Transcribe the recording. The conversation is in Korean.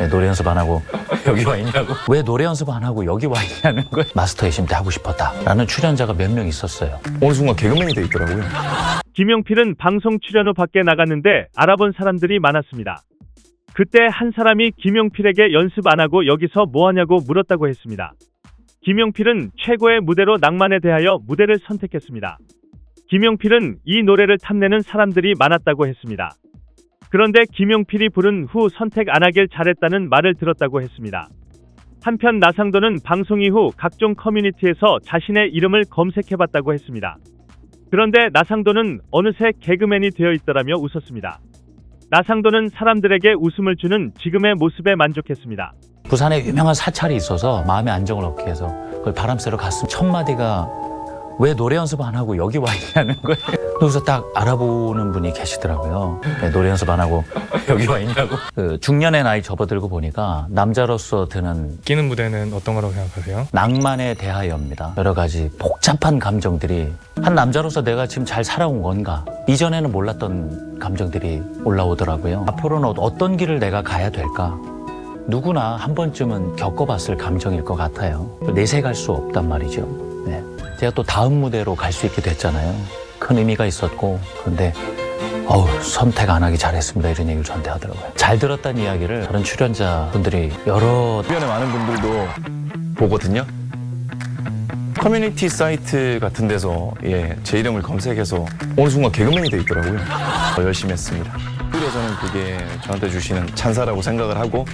왜 노래 연습 안 하고 여기 와 있냐고. 왜 노래 연습 안 하고 여기 와 있냐는 걸 마스터 예심 때 하고 싶었다 라는 출연자가 몇 명 있었어요. 어느 순간 개그맨이 돼 있더라고요. 김용필은 방송 출연 후 밖에 나갔는데 알아본 사람들이 많았습니다. 그때 한 사람이 김용필에게 연습 안 하고 여기서 뭐 하냐고 물었다고 했습니다. 김용필은 최고의 무대로 낭만에 대하여 무대를 선택했습니다. 김용필은 이 노래를 탐내는 사람들이 많았다고 했습니다. 그런데 김용필이 부른 후 선택 안 하길 잘했다는 말을 들었다고 했습니다. 한편 나상도는 방송 이후 각종 커뮤니티에서 자신의 이름을 검색해봤다고 했습니다. 그런데 나상도는 어느새 개그맨이 되어 있더라며 웃었습니다. 나상도는 사람들에게 웃음을 주는 지금의 모습에 만족했습니다. 부산에 유명한 사찰이 있어서 마음의 안정을 얻기 위해서 그걸 바람 쐬러 갔으면 첫 마디가 왜 노래 연습 안 하고 여기 와 있냐는 거예요. 그래서 딱 알아보는 분이 계시더라고요. 왜 노래 연습 안 하고 여기 와 있냐고. 그 중년의 나이 접어들고 보니까 남자로서 드는 끼는 무대는 어떤 거라고 생각하세요? 낭만에 대하여입니다. 여러 가지 복잡한 감정들이 한 남자로서 내가 지금 잘 살아온 건가? 이전에는 몰랐던 감정들이 올라오더라고요. 앞으로는 어떤 길을 내가 가야 될까? 누구나 한 번쯤은 겪어봤을 감정일 것 같아요. 내세갈 수 없단 말이죠. 네. 제가 또 다음 무대로 갈 수 있게 됐잖아요. 큰 의미가 있었고, 근데 어우, 선택 안 하기 잘했습니다. 이런 얘기를 저한테 하더라고요. 잘 들었다는 이야기를 다른 출연자분들이 여러 주변에 많은 분들도 보거든요. 커뮤니티 사이트 같은 데서 예, 제 이름을 검색해서 어느 순간 개그맨이 돼 있더라고요. 더 열심히 했습니다. 오히려 저는 그게 저한테 주시는 찬사라고 생각을 하고